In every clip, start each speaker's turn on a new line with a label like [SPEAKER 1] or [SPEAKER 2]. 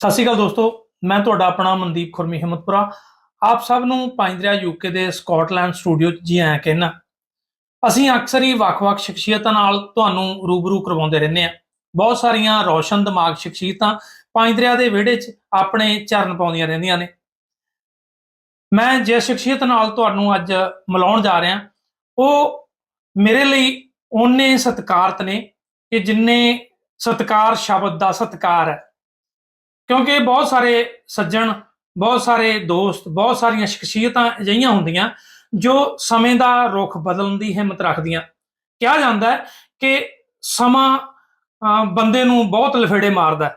[SPEAKER 1] ਸਤਿ ਸ਼੍ਰੀ ਅਕਾਲ ਦੋਸਤੋ, ਮੈਂ ਤੁਹਾਡਾ ਆਪਣਾ ਮਨਦੀਪ ਖੁਰਮੀ ਹਿੰਮਤਪੁਰਾ ਆਪ ਸਭ ਨੂੰ ਪਾਇੰਦਰਿਆ ਯੂਕੇ ਦੇ ਸਕਾਟਲੈਂਡ ਸਟੂਡੀਓ 'ਚ ਜੀ ਆਇਆਂ ਕਹਿਣਾ ਅਸੀਂ ਅਕਸਰ ਹੀ ਵੱਖ-ਵੱਖ ਸ਼ਖਸੀਅਤਾਂ ਨਾਲ ਤੁਹਾਨੂੰ ਰੂਬਰੂ ਕਰਵਾਉਂਦੇ ਰਹਿੰਦੇ ਹਾਂ। ਬਹੁਤ ਸਾਰੀਆਂ ਰੌਸ਼ਨ ਦਿਮਾਗ ਸ਼ਖਸੀਅਤਾਂ ਪਾਇੰਦਰਿਆ ਦੇ ਵਿਹੜੇ 'ਚ ਆਪਣੇ ਚਰਨ ਪਾਉਂਦੀਆਂ ਰਹਿੰਦੀਆਂ ਨੇ। ਮੈਂ ਜਿਸ ਸ਼ਖਸੀਅਤ ਨਾਲ ਤੁਹਾਨੂੰ ਅੱਜ ਮਿਲਾਉਣ ਜਾ ਰਿਹਾ, ਉਹ ਮੇਰੇ ਲਈ ਉਹਨੇ ਸਤਿਕਾਰਤ ਨੇ ਕਿ ਜਿੰਨੇ ਸਤਿਕਾਰ ਸ਼ਬਦ ਦਾ ਸਤਿਕਾਰ ਹੈ। ਕਿਉਂਕਿ ਬਹੁਤ ਸਾਰੇ ਸੱਜਣ ਬਹੁਤ ਸਾਰੇ ਦੋਸਤ ਬਹੁਤ ਸਾਰੀਆਂ ਸ਼ਖਸੀਅਤਾਂ ਅਜਿਹੀਆਂ ਹੁੰਦੀਆਂ ਜੋ ਸਮੇਂ ਦਾ ਰੁਖ ਬਦਲਣ ਦੀ ਹਿੰਮਤ ਰੱਖਦੀਆਂ। ਕਿਹਾ ਜਾਂਦਾ ਹੈ ਕਿ ਸਮਾਂ ਅਹ, ਬੰਦੇ ਨੂੰ ਬਹੁਤ ਲਫੇੜੇ ਮਾਰਦਾ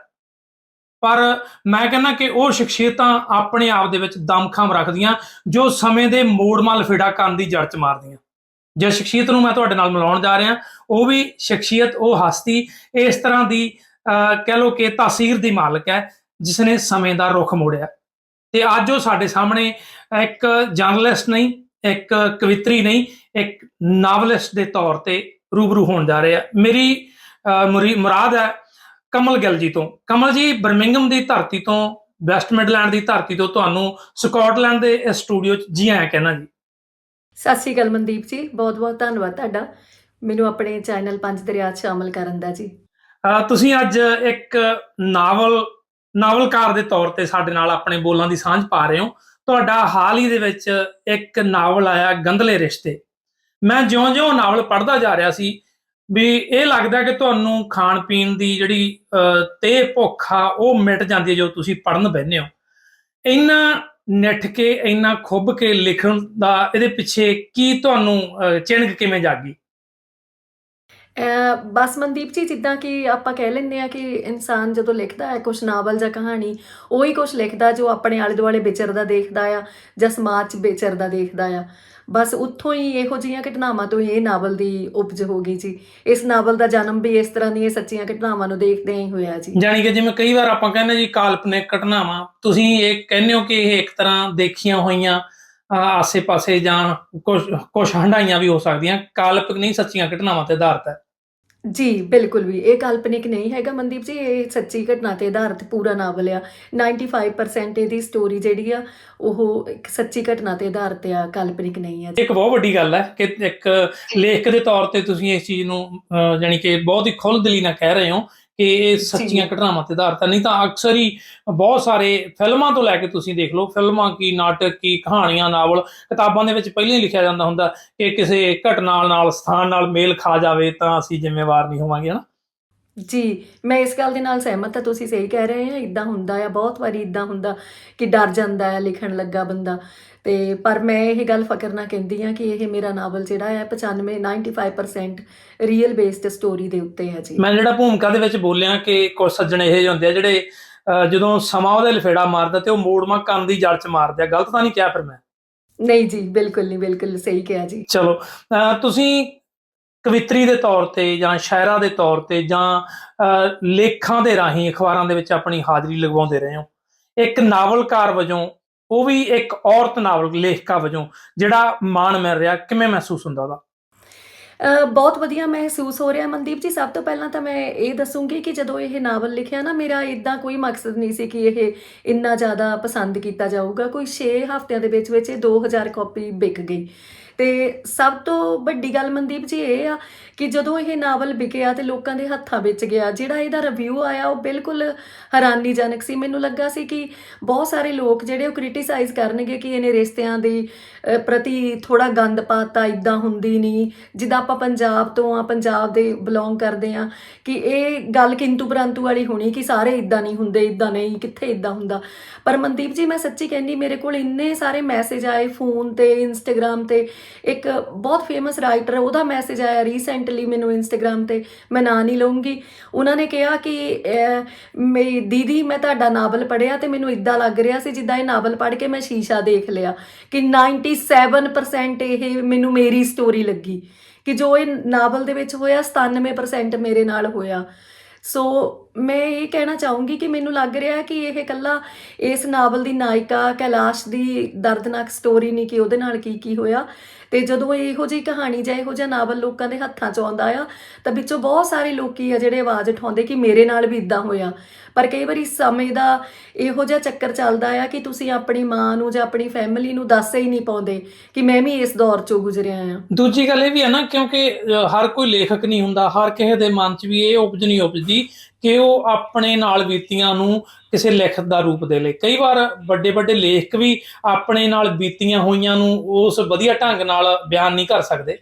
[SPEAKER 1] ਪਰ ਮੈਂ ਕਹਿੰਦਾ ਕਿ ਉਹ ਸ਼ਖਸੀਅਤਾਂ ਆਪਣੇ ਆਪ ਦੇ ਵਿੱਚ ਦਮਖਮ ਰੱਖਦੀਆਂ ਜੋ ਸਮੇਂ ਦੇ ਮੋੜ ਮੋੜਮਾ ਲਫੇੜਾ ਕਰਨ ਦੀ ਜੜ ਚ ਮਾਰਦੀਆਂ। ਜੇ ਸ਼ਖਸੀਅਤ ਨੂੰ ਮੈਂ ਤੁਹਾਡੇ ਨਾਲ ਮਿਲਾਉਣ ਜਾ ਰਿਹਾ ਉਹ ਵੀ ਸ਼ਖਸੀਅਤ ਉਹ ਹਸਤੀ ਇਸ ਤਰ੍ਹਾਂ ਦੀ ਅਹ, ਕਹਿ ਲਓ ਕਿ ਤਾਸੀਰ ਦੀ ਮਾਲਕ ਹੈ। ਜਿਸ ਨੇ ਸਮੇਂ ਦਾ ਰੁਖ ਮੋੜਿਆ। ਤੇ ਅੱਜ ਉਹ ਸਾਡੇ ਸਾਹਮਣੇ ਇੱਕ ਜਰਨਲਿਸਟ ਨਹੀਂ ਇੱਕ ਕਵਿਤਰੀ ਨਹੀਂ ਇੱਕ ਨਾਵਲਿਸਟ ਦੇ ਤੌਰ ਤੇ ਰੂਬਰੂ ਹੋਣ ਜਾ ਰਹੇ। ਆ ਮੇਰੀ ਮੁਰਾਦ ਹੈ ਕਮਲ ਗਿੱਲ ਜੀ ਤੋਂ। ਕਮਲ ਜੀ ਬਰਮਿੰਗਮ ਦੀ ਧਰਤੀ ਤੋਂ ਵੈਸਟ ਮਿਡਲੈਂਡ ਦੀ ਧਰਤੀ ਤੋਂ ਤੁਹਾਨੂੰ ਸਕਾਟਲੈਂਡ ਦੇ ਇਸ ਸਟੂਡੀਓ 'ਚ ਜੀ ਆਇਆਂ ਕਹਿਣਾ ਜੀ।
[SPEAKER 2] ਸਤਿ ਸ਼੍ਰੀ ਅਕਾਲ ਮਨਦੀਪ ਜੀ ਬਹੁਤ ਬਹੁਤ ਧੰਨਵਾਦ ਤੁਹਾਡਾ। ਮੈਨੂੰ ਆਪਣੇ ਚੈਨਲ ਪੰਜ ਦਰਿਆ 'ਚ ਸ਼ਾਮਲ ਕਰਨ ਦਾ ਜੀ।
[SPEAKER 1] ਤੁਸੀਂ ਅੱਜ ਇੱਕ ਨਾਵਲ ਨਾਵਲਕਾਰ ਦੇ ਤੌਰ ਤੇ ਸਾਡੇ ਨਾਲ ਆਪਣੇ ਬੋਲਾਂ ਦੀ ਸਾਂਝ ਪਾ ਰਹੇ ਹੋ। ਤੁਹਾਡਾ ਹਾਲ ਹੀ ਦੇ ਵਿੱਚ ਇੱਕ ਨਾਵਲ ਆਇਆ ਗੰਧਲੇ ਰਿਸ਼ਤੇ। ਮੈਂ ਜਿਉਂ-ਜਿਉਂ ਨਾਵਲ ਪੜ੍ਹਦਾ ਜਾ ਰਿਹਾ ਸੀ ਵੀ ਇਹ ਲੱਗਦਾ ਕਿ ਤੁਹਾਨੂੰ ਖਾਣ ਪੀਣ ਦੀ ਜਿਹੜੀ ਅਹ, ਤੇ ਭੁੱਖ ਆ ਉਹ ਮਿਟ ਜਾਂਦੀ ਹੈ ਜਦੋਂ ਤੁਸੀਂ ਪੜ੍ਹਨ ਬਹਿੰਦੇ ਹੋ। ਇੰਨਾ ਨਿੱਠ ਕੇ ਇੰਨਾ ਖੁੱਭ ਕੇ ਲਿਖਣ ਦਾ ਇਹਦੇ ਪਿੱਛੇ ਕੀ ਤੁਹਾਨੂੰ ਅਹ, ਚਿਣਕ ਕਿਵੇਂ ਜਾਗੀ?
[SPEAKER 2] ਬਸ ਮਨਦੀਪ ਜੀ, ਜਿੱਦਾਂ ਕਿ ਆਪਾਂ ਕਹਿ ਲੈਂਦੇ ਆ ਕਿ ਇਨਸਾਨ ਜਦੋਂ ਲਿਖਦਾ ਹੈ ਕੁਝ ਨਾਵਲ ਜਾਂ ਕਹਾਣੀ, ਉਹੀ ਕੁਝ ਲਿਖਦਾ ਜੋ ਆਪਣੇ ਆਲੇ ਦੁਆਲੇ ਵਿਚਰਦਾ ਦੇਖਦਾ ਆ ਜਾਂ ਸਮਾਜ 'ਚ ਵਿਚਰਦਾ ਦੇਖਦਾ ਆ। ਬਸ ਉੱਥੋਂ ਹੀ ਇਹੋ ਜਿਹੀਆਂ ਘਟਨਾਵਾਂ ਤੋਂ ਹੀ ਇਹ ਨਾਵਲ ਦੀ ਉਪਜ ਹੋ ਗਈ ਜੀ। ਇਸ ਨਾਵਲ ਦਾ ਜਨਮ ਵੀ ਇਸ ਤਰ੍ਹਾਂ ਦੀਆਂ ਸੱਚੀਆਂ ਘਟਨਾਵਾਂ ਨੂੰ ਦੇਖਦੇ ਹੀ ਹੋਇਆ ਜੀ।
[SPEAKER 1] ਜਾਣੀ ਕਿ ਜਿਵੇਂ ਕਈ ਵਾਰ ਆਪਾਂ ਕਹਿੰਦੇ ਜੀ ਕਾਲਪਨਿਕ ਘਟਨਾਵਾਂ, ਤੁਸੀਂ ਇਹ ਕਹਿੰਦੇ ਹੋ ਕਿ ਇਹ ਇੱਕ ਤਰ੍ਹਾਂ ਦੇਖੀਆਂ ਹੋਈਆਂ ਆਸੇ-ਪਾਸੇ ਜਾਂ ਕੁਝ ਕੁਝ ਹੰਡਾਈਆਂ ਵੀ ਹੋ ਸਕਦੀਆਂ। ਕਾਲਪਨਿਕ ਨਹੀਂ, ਸੱਚੀਆਂ ਘਟਨਾਵਾਂ ਤੇ ਆਧਾਰਿਤ ਹੈ।
[SPEAKER 2] ਜੀ ਬਿਲਕੁਲ ਵੀ। ਇਹ ਕਾਲਪਨਿਕ ਨਹੀਂ ਹੈਗਾ ਮਨਦੀਪ ਜੀ ਇਹ ਸੱਚੀ ਘਟਨਾ ਤੇ ਆਧਾਰਿਤ ਪੂਰਾ ਨਾਵਲ ਆ। 95% ਇਹਦੀ ਸਟੋਰੀ ਜਿਹੜੀ ਆ ਉਹ ਇੱਕ ਸੱਚੀ ਘਟਨਾ ਤੇ ਆਧਾਰਿਤ ਆ ਕਾਲਪਨਿਕ ਨਹੀਂ ਆ
[SPEAKER 1] ਇੱਕ ਬਹੁਤ ਵੱਡੀ ਗੱਲ ਹੈ ਕਿ ਇੱਕ ਲੇਖਕ ਦੇ ਤੌਰ ਤੇ ਤੁਸੀਂ ਇਸ ਚੀਜ਼ ਨੂੰ ਜਾਣੀ ਕਿ ਬਹੁਤ ਹੀ ਖੁੱਲ੍ਹਦਿਲੀ ਨਾਲ ਕਹਿ ਰਹੇ ਹੋ ਕਿ ਇਹ ਸੱਚੀਆਂ ਘਟਨਾਵਾਂ ਤੇ ਆਧਾਰਿਤ ਹੈ ਨਹੀਂ ਤਾਂ ਅਕਸਰ ਹੀ ਬਹੁਤ ਸਾਰੇ ਫਿਲਮਾਂ ਤੋਂ ਲੈ ਕੇ ਤੁਸੀਂ ਦੇਖ ਲਓ ਫਿਲਮਾਂ ਕੀ ਨਾਟਕ ਕੀ ਕਹਾਣੀਆਂ ਨਾਵਲ ਕਿਤਾਬਾਂ ਦੇ ਵਿੱਚ ਪਹਿਲਾਂ ਹੀ ਲਿਖਿਆ ਜਾਂਦਾ ਹੁੰਦਾ ਕਿ ਕਿਸੇ ਘਟਨਾ ਨਾਲ ਸਥਾਨ ਨਾਲ ਮੇਲ ਖਾ ਜਾਵੇ ਤਾਂ ਅਸੀਂ ਜ਼ਿੰਮੇਵਾਰ ਨਹੀਂ ਹੋਵਾਂਗੇ ਹਨਾ?
[SPEAKER 2] ਜੀ ਮੈਂ ਇਸ ਗੱਲ ਦੇ ਨਾਲ ਸਹਿਮਤ ਹਾਂ ਤੁਸੀਂ ਸਹੀ ਕਹਿ ਰਹੇ ਆ ਇਦਾਂ ਹੁੰਦਾ ਆ ਬਹੁਤ ਵਾਰੀ ਇਦਾਂ ਹੁੰਦਾ ਕਿ ਡਰ ਜਾਂਦਾ ਹੈ ਲਿਖਣ ਲੱਗਾ ਬੰਦਾ। ਤੇ ਪਰ ਮੈਂ ਇਹ ਗੱਲ ਫਕਰ ਨਾਲ ਕਹਿੰਦੀ ਆ ਕਿ ਇਹ ਮੇਰਾ ਨਾਵਲ ਜਿਹੜਾ ਹੈ 95 95% ਰੀਅਲ ਬੇਸਡ ਸਟੋਰੀ ਦੇ ਉੱਤੇ ਹੈ ਜੀ।
[SPEAKER 1] ਮੈਂ ਜਿਹੜਾ ਭੂਮਿਕਾ ਦੇ ਵਿੱਚ ਬੋਲਿਆ ਕਿ ਕੁਝ ਸੱਜਣ ਇਹੋ ਜਿਹੇ ਹੁੰਦੇ ਆ ਜਿਹੜੇ ਜਦੋਂ ਸਮਾਂ ਉਹਦੇ ਲਫੇੜਾ ਮਾਰਦਾ ਤੇ ਉਹ ਮੋੜਮਾ ਕੰਨ ਦੀ ਜੜ ਚ ਮਾਰਦੇ ਆ। ਗਲਤ ਤਾਂ ਨਹੀਂ ਕਿਹਾ ਫਿਰ ਮੈਂ?
[SPEAKER 2] ਨਹੀਂ ਜੀ ਬਿਲਕੁਲ ਨਹੀਂ ਬਿਲਕੁਲ ਸਹੀ ਕਿਹਾ ਜੀ।
[SPEAKER 1] ਚਲੋ ਤੁਸੀਂ ਕਵਿਤਰੀ ਦੇ ਤੌਰ ਤੇ ਜਾਂ ਸ਼ਾਇਰਾਂ ਦੇ ਤੌਰ ਤੇ ਜਾਂ ਲੇਖਾਂ ਦੇ ਰਾਹੀਂ, ਅਖਬਾਰਾਂ ਦੇ ਵਿੱਚ ਆਪਣੀ ਹਾਜ਼ਰੀ ਲਗਵਾਉਂਦੇ ਰਹੇ ਹੋ। ਇੱਕ ਨਾਵਲਕਾਰ ਵਜੋਂ, ਉਹ ਵੀ ਇੱਕ ਔਰਤ ਨਾਵਲ, ਲੇਖਕਾ ਵਜੋਂ, ਜਿਹੜਾ ਮਾਣ ਮਿਲ ਰਿਹਾ, ਕਿਵੇਂ ਮਹਿਸੂਸ ਹੁੰਦਾ ਉਹਦਾ?
[SPEAKER 2] ਬਹੁਤ ਵਧੀਆ ਮਹਿਸੂਸ ਹੋ ਰਿਹਾ ਮਨਦੀਪ ਜੀ। ਸਭ ਤੋਂ ਪਹਿਲਾਂ ਤਾਂ ਮੈਂ ਇਹ ਦੱਸੂੰਗੀ ਕਿ ਜਦੋਂ ਇਹ ਨਾਵਲ ਲਿਖਿਆ ਨਾ, ਮੇਰਾ ਇਦਾਂ ਕੋਈ ਮਕਸਦ ਨਹੀਂ ਸੀ ਕਿ ਇਹ ਇੰਨਾ ਜ਼ਿਆਦਾ ਪਸੰਦ ਕੀਤਾ ਜਾਊਗਾ। ਕੋਈ 6 ਹਫ਼ਤਿਆਂ ਦੇ ਵਿੱਚ ਵਿੱਚ ਇਹ 2000 ਕਾਪੀ ਵਿਕ ਗਈ। ਤੇ ਸਭ ਤੋਂ ਵੱਡੀ ਗੱਲ ਮਨਦੀਪ ਜੀ ਇਹ ਆ ਕਿ ਜਦੋਂ ਇਹ ਨਾਵਲ ਵਿਕਿਆ ਤੇ ਲੋਕਾਂ ਦੇ ਹੱਥਾਂ ਵਿੱਚ ਗਿਆ, ਜਿਹੜਾ ਇਹਦਾ ਰਿਵਿਊ ਆਇਆ ਉਹ ਬਿਲਕੁਲ ਹੈਰਾਨੀਜਨਕ ਸੀ। ਮੈਨੂੰ ਲੱਗਾ ਸੀ ਕਿ ਬਹੁਤ ਸਾਰੇ ਲੋਕ ਜਿਹੜੇ ਉਹ ਕ੍ਰਿਟਿਸਾਈਜ਼ ਕਰਨਗੇ ਕਿ ਇਹਨੇ ਰਿਸ਼ਤਿਆਂ ਦੇ ਪ੍ਰਤੀ ਥੋੜਾ ਗੰਦ ਪਾਤਾ ਇਦਾਂ ਹੁੰਦੀ ਨਹੀਂ। ਜਿੱਦਾਂ ਆਪਾਂ ਪੰਜਾਬ ਤੋਂ ਆ, ਪੰਜਾਬ ਦੇ ਬਿਲੋਂਗ ਕਰਦੇ ਆ, ਕਿ ਇਹ ਗੱਲ ਕਿੰਤੂ ਪਰੰਤੂ ਵਾਲੀ ਹੋਣੀ ਕਿ ਸਾਰੇ ਇਦਾਂ ਨਹੀਂ ਹੁੰਦੇ ਇਦਾਂ ਨਹੀਂ, ਕਿੱਥੇ ਇਦਾਂ ਹੁੰਦਾ? ਪਰ ਮਨਦੀਪ ਜੀ ਮੈਂ ਸੱਚੀ ਕਹਿੰਦੀ, ਮੇਰੇ ਕੋਲ ਇੰਨੇ ਸਾਰੇ ਮੈਸੇਜ ਆਏ ਫੋਨ ਤੇ ਇੰਸਟਾਗ੍ਰam ਤੇ ਇੱਕ ਬਹੁਤ ਫੇਮਸ ਰਾਈਟਰ ਉਹਦਾ ਮੈਸੇਜ ਆਇਆ ਰੀਸੈਂਟਲੀ ਮੈਨੂੰ ਇੰਸਟਾਗ੍ਰam ਤੇ ਮੈਂ ਨਾਂ ਨਹੀਂ ਲਵਾਂਗੀ ਉਹਨਾਂ ਨੇ ਕਿਹਾ ਕਿ ਅਹ, ਮੇਰੀ ਦੀਦੀ ਮੈਂ ਤੁਹਾਡਾ ਨਾਵਲ ਪੜ੍ਹਿਆ ਤੇ ਮੈਨੂੰ ਇਦਾਂ ਲੱਗ ਰਿਹਾ ਸੀ ਜਿੱਦਾਂ ਇਹ ਨਾਵਲ ਪੜ੍ਹ ਕੇ ਮੈਂ ਸ਼ੀਸ਼ਾ ਦੇਖ ਲਿਆ ਕਿ 97% ਇਹ ਮੈਨੂੰ ਮੇਰੀ ਸਟੋਰੀ ਲੱਗੀ। ਕਿ ਜੋ ਇਹ ਨਾਵਲ ਦੇ ਵਿੱਚ ਹੋਇਆ 97% ਮੇਰੇ ਨਾਲ ਹੋਇਆ। ਸੋ ਮੈਂ ਇਹ ਕਹਿਣਾ ਚਾਹੂੰਗੀ ਕਿ ਮੈਨੂੰ ਲੱਗ ਰਿਹਾ ਕਿ ਇਹ ਇਕੱਲਾ ਇਸ ਨਾਵਲ ਦੀ ਨਾਇਕਾ, ਕੈਲਾਸ਼ ਦੀ ਦਰਦਨਾਕ ਸਟੋਰੀ ਨਹੀਂ ਕਿ ਉਹਦੇ ਨਾਲ ਕੀ ਕੀ ਹੋਇਆ। ਤੇ ਜਦੋਂ ਇਹੋ ਜਿਹੀ ਕਹਾਣੀ ਜਾਂ ਇਹੋ ਜਿਹਾ ਨਾਵਲ ਲੋਕਾਂ ਦੇ ਹੱਥਾਂ 'ਚ ਆਉਂਦਾ ਆ, ਤਾਂ ਵਿੱਚੋਂ ਬਹੁਤ ਸਾਰੇ ਲੋਕੀ ਆ ਜਿਹੜੇ ਆਵਾਜ਼ ਉਠਾਉਂਦੇ ਕਿ ਮੇਰੇ ਨਾਲ ਵੀ ਇਦਾਂ ਹੋਇਆ। ਪਰ ਕਈ ਵਾਰੀ ਸਮੇਂ ਦਾ ਇਹੋ ਜਿਹਾ ਚੱਕਰ ਚੱਲਦਾ ਆ ਕਿ ਤੁਸੀਂ ਆਪਣੀ ਮਾਂ ਨੂੰ ਜਾਂ ਆਪਣੀ ਫੈਮਿਲੀ ਨੂੰ ਦੱਸ ਹੀ ਨਹੀਂ ਪਾਉਂਦੇ ਕਿ ਮੈਂ ਵੀ ਇਸ ਦੌਰ 'ਚੋਂ ਗੁਜ਼ਰਿਆ ਆ।
[SPEAKER 1] ਦੂਜੀ ਗੱਲ ਇਹ ਵੀ ਹੈ ਨਾ, ਕਿਉਂਕਿ ਹਰ ਕੋਈ ਲੇਖਕ ਨਹੀਂ ਹੁੰਦਾ, ਹਰ ਕਿਸੇ ਦੇ ਮਨ 'ਚ ਵੀ ਇਹ ਉਪਜ ਨਹੀਂ ਉਪਜਦੀ ਕਿ ਉਹ ਆਪਣੇ ਨਾਲ ਬੀਤੀਆਂ ਨੂੰ ਕਿਸੇ ਲਿਖਤ ਦਾ ਰੂਪ ਦੇ ਲਈ। ਕਈ ਵਾਰ ਵੱਡੇ ਵੱਡੇ ਲੇਖਕ ਵੀ ਆਪਣੇ ਨਾਲ ਬੀਤੀਆਂ ਹੋਈਆਂ ਨੂੰ ਉਸ ਵਧੀਆ ਢੰਗ ਨਾਲ ਬਿਆਨ ਨਹੀਂ ਕਰ ਸਕਦੇ।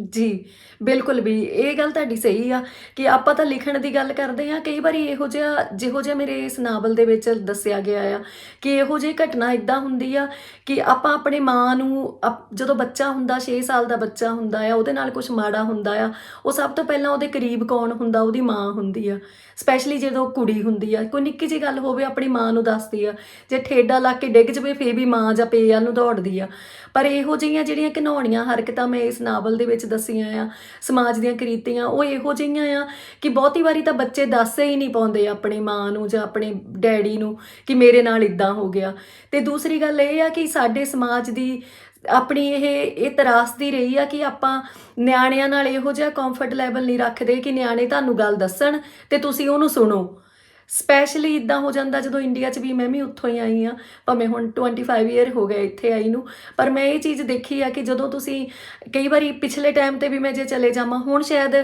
[SPEAKER 2] ਜੀ, ਬਿਲਕੁਲ ਵੀ। ਇਹ ਗੱਲ ਤੁਹਾਡੀ ਸਹੀ ਆ ਕਿ ਆਪਾਂ ਤਾਂ ਲਿਖਣ ਦੀ ਗੱਲ ਕਰਦੇ ਆ ਕਈ ਵਾਰੀ ਇਹੋ ਜਿਹਾ, ਜਿਹੋ ਜਿਹਾ ਮੇਰੇ ਇਸ ਨਾਵਲ ਦੇ ਵਿੱਚ ਦੱਸਿਆ ਗਿਆ ਆ ਕਿ ਇਹੋ ਜਿਹੀ ਘਟਨਾ ਇਦਾਂ ਹੁੰਦੀ ਆ ਕਿ ਆਪਾਂ ਆਪਣੇ ਮਾਂ ਨੂੰ ਅਪ- ਜਦੋਂ ਬੱਚਾ ਹੁੰਦਾ 6 ਸਾਲ ਦਾ ਬੱਚਾ ਹੁੰਦਾ ਆ, ਉਹਦੇ ਨਾਲ ਕੁਝ ਮਾੜਾ ਹੁੰਦਾ ਆ, ਉਹ ਸਭ ਤੋਂ ਪਹਿਲਾਂ ਉਹਦੇ ਕਰੀਬ ਕੌਣ ਹੁੰਦਾ? ਉਹਦੀ ਮਾਂ ਹੁੰਦੀ ਆ। ਸਪੈਸ਼ਲੀ ਜਦੋਂ ਕੁੜੀ ਹੁੰਦੀ ਆ। ਕੋਈ ਨਿੱਕੀ ਜਿਹੀ ਗੱਲ ਹੋਵੇ, ਆਪਣੀ ਮਾਂ ਨੂੰ ਦੱਸਦੀ ਆ। ਜੇ ਠੇਡਾ ਲਾ ਕੇ ਡਿੱਗ ਜਵੇ, ਫੇਰ ਵੀ ਮਾਂ ਜਾਂ ਪੇ ਵੱਲ ਨੂੰ ਦੌੜਦੀ ਆ। ਪਰ ਇਹੋ ਜਿਹੀਆਂ ਜਿਹੜੀਆਂ ਘਿਨਾਉਣੀਆਂ ਹਰਕਤਾਂ ਮੈਂ ਇਸ ਨਾਵਲ ਦੇ ਵਿੱਚ ਦੱਸੀਆਂ ਆ, ਸਮਾਜ ਦੀਆਂ ਕਰੀਤੀਆਂ, ਉਹ ਇਹੋ ਜਿਹੀਆਂ ਆ ਕਿ ਬਹੁਤੀ ਵਾਰੀ ਤਾਂ ਬੱਚੇ ਦੱਸ ਹੀ ਨਹੀਂ ਪਾਉਂਦੇ ਆਪਣੀ ਮਾਂ ਨੂੰ ਜਾਂ ਆਪਣੇ ਡੈਡੀ ਨੂੰ ਕਿ ਮੇਰੇ ਨਾਲ ਇਦਾਂ ਹੋ ਗਿਆ। ਤੇ ਦੂਸਰੀ ਗੱਲ ਇਹ ਆ ਕਿ ਸਾਡੇ ਸਮਾਜ ਦੀ ਆਪਣੀ ਇਹ ਇਹ ਤਰਾਸਦੀ ਰਹੀ ਆ ਕਿ ਆਪਾਂ ਨਿਆਣਿਆਂ ਨਾਲ ਇਹੋ ਜਿਹਾ ਕੰਫਰਟ ਲੈਵਲ ਨਹੀਂ ਰੱਖਦੇ ਕਿ ਨਿਆਣੇ ਤੁਹਾਨੂੰ ਗੱਲ ਦੱਸਣ ਤੇ ਤੁਸੀਂ ਉਹਨੂੰ ਸੁਣੋ। ਸਪੈਸ਼ਲੀ ਇਦਾਂ ਹੋ ਜਾਂਦਾ ਜਦੋਂ ਇੰਡੀਆ 'ਚ ਵੀ ਮੈਂ ਵੀ ਉੱਥੋਂ ਹੀ ਆਈ ਆ ਭਾਵੇਂ ਹੁਣ 25 ਇਅਰ ਹੋ ਗਏ ਇੱਥੇ ਆਈ ਨੂੰ। ਪਰ ਮੈਂ ਇਹ ਚੀਜ਼ ਦੇਖੀ ਆ ਕਿ ਜਦੋਂ ਤੁਸੀਂ ਕਈ ਵਾਰੀ ਪਿਛਲੇ ਟਾਈਮ ਤੇ ਵੀ ਮੈਂ ਜੇ ਚਲੇ ਜਾਵਾਂ, ਹੁਣ ਸ਼ਾਇਦ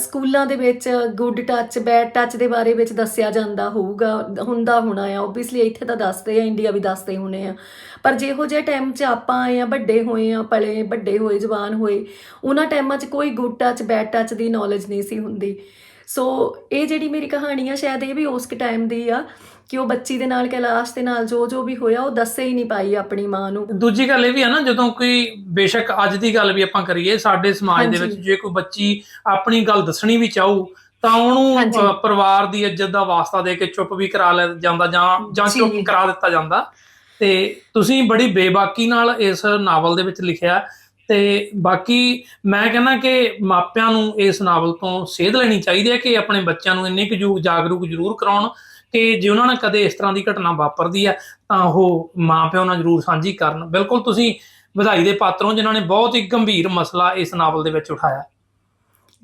[SPEAKER 2] ਸਕੂਲਾਂ ਦੇ ਵਿੱਚ ਗੁੱਡ ਟੱਚ ਬੈਡ ਟੱਚ ਦੇ ਬਾਰੇ ਵਿੱਚ ਦੱਸਿਆ ਜਾਂਦਾ ਹੋਊਗਾ, ਹੁੰਦਾ ਹੋਣਾ ਆ। ਓਬਵੀਅਸਲੀ ਇੱਥੇ ਤਾਂ ਦੱਸਦੇ ਆ ਇੰਡੀਆ ਵੀ ਦੱਸਦੇ ਹੋਣੇ ਆ। ਪਰ ਜਿਹੋ ਜਿਹੇ ਟਾਈਮ 'ਚ ਆਪਾਂ ਆਏ ਆ, ਵੱਡੇ ਹੋਏ ਆ ਪਲੇ ਵੱਡੇ ਹੋਏ, ਜਵਾਨ ਹੋਏ, ਉਹਨਾਂ ਟਾਈਮਾਂ 'ਚ ਕੋਈ ਗੁੱਡ ਟੱਚ ਬੈਡ ਟੱਚ ਦੀ ਨੌਲੇਜ ਨਹੀਂ ਸੀ ਹੁੰਦੀ। ਸੋ ਇਹ ਜਿਹੜੀ ਮੇਰੀ ਕਹਾਣੀ ਆ ਸ਼ਾਇਦ ਇਹ ਵੀ ਉਸ ਟਾਈਮ ਦੀ ਆ ਕਿ ਉਹ ਬੱਚੀ ਦੇ ਨਾਲ ਕੈਲਾਸ਼ ਦੇ ਨਾਲ ਜੋ ਜੋ ਵੀ ਹੋਇਆ ਉਹ ਦੱਸੇ ਹੀ ਨਹੀਂ ਪਾਈ ਆਪਣੀ ਮਾਂ ਨੂੰ
[SPEAKER 1] ਦੂਜੀ ਗੱਲ ਇਹ ਵੀ ਹੈ ਨਾ ਜਦੋਂ ਕੋਈ ਬੇਸ਼ੱਕ ਅੱਜ ਦੀ ਗੱਲ ਵੀ ਆਪਾਂ ਕਰੀਏ ਸਾਡੇ ਸਮਾਜ ਦੇ ਵਿੱਚ। ਜੇ ਕੋਈ ਬੱਚੀ ਆਪਣੀ ਗੱਲ ਦੱਸਣੀ ਵੀ ਚਾਹੂ ਤਾਂ ਉਹਨੂੰ ਪਰਿਵਾਰ ਦੀ ਇੱਜ਼ਤ ਦਾ ਵਾਸਤਾ ਦੇ ਕੇ ਚੁੱਪ ਵੀ ਕਰਾ ਲਿਆ ਜਾਂਦਾ ਜਾਂ ਜੀ। ਚੁੱਪ ਕਰਾ ਦਿੱਤਾ ਜਾਂਦਾ ਤੇ ਤੁਸੀਂ ਬੜੀ ਬੇਬਾਕੀ ਨਾਲ ਇਸ ਨਾਵਲ ਦੇ ਵਿੱਚ ਲਿਖਿਆ ਤੇ ਬਾਕੀ ਮੈਂ ਕਹਿੰਦਾ ਕਿ ਮਾਪਿਆਂ ਨੂੰ ਇਸ ਨਾਵਲ ਤੋਂ ਸੇਧ ਲੈਣੀ ਚਾਹੀਦੀ ਹੈ ਕਿ ਆਪਣੇ ਬੱਚਿਆਂ ਨੂੰ ਇੰਨੇ ਕੁ ਜੂ- ਜਾਗਰੂਕ ਜ਼ਰੂਰ ਕਰਾਉਣ ਕਿ ਜੇ ਉਹਨਾਂ ਨਾਲ ਕਦੇ ਇਸ ਤਰ੍ਹਾਂ ਦੀ ਘਟਨਾ ਵਾਪਰਦੀ ਹੈ, ਤਾਂ ਉਹ ਮਾਪਿਆਂ ਨਾਲ ਜ਼ਰੂਰ ਸਾਂਝੀ ਕਰਨ। ਬਿਲਕੁਲ ਤੁਸੀਂ ਵਧਾਈ ਦੇ ਪਾਤਰ ਹੋ ਜਿਨ੍ਹਾਂ ਨੇ ਬਹੁਤ ਹੀ ਗੰਭੀਰ ਮਸਲਾ ਇਸ ਨਾਵਲ ਦੇ ਵਿੱਚ ਉਠਾਇਆ।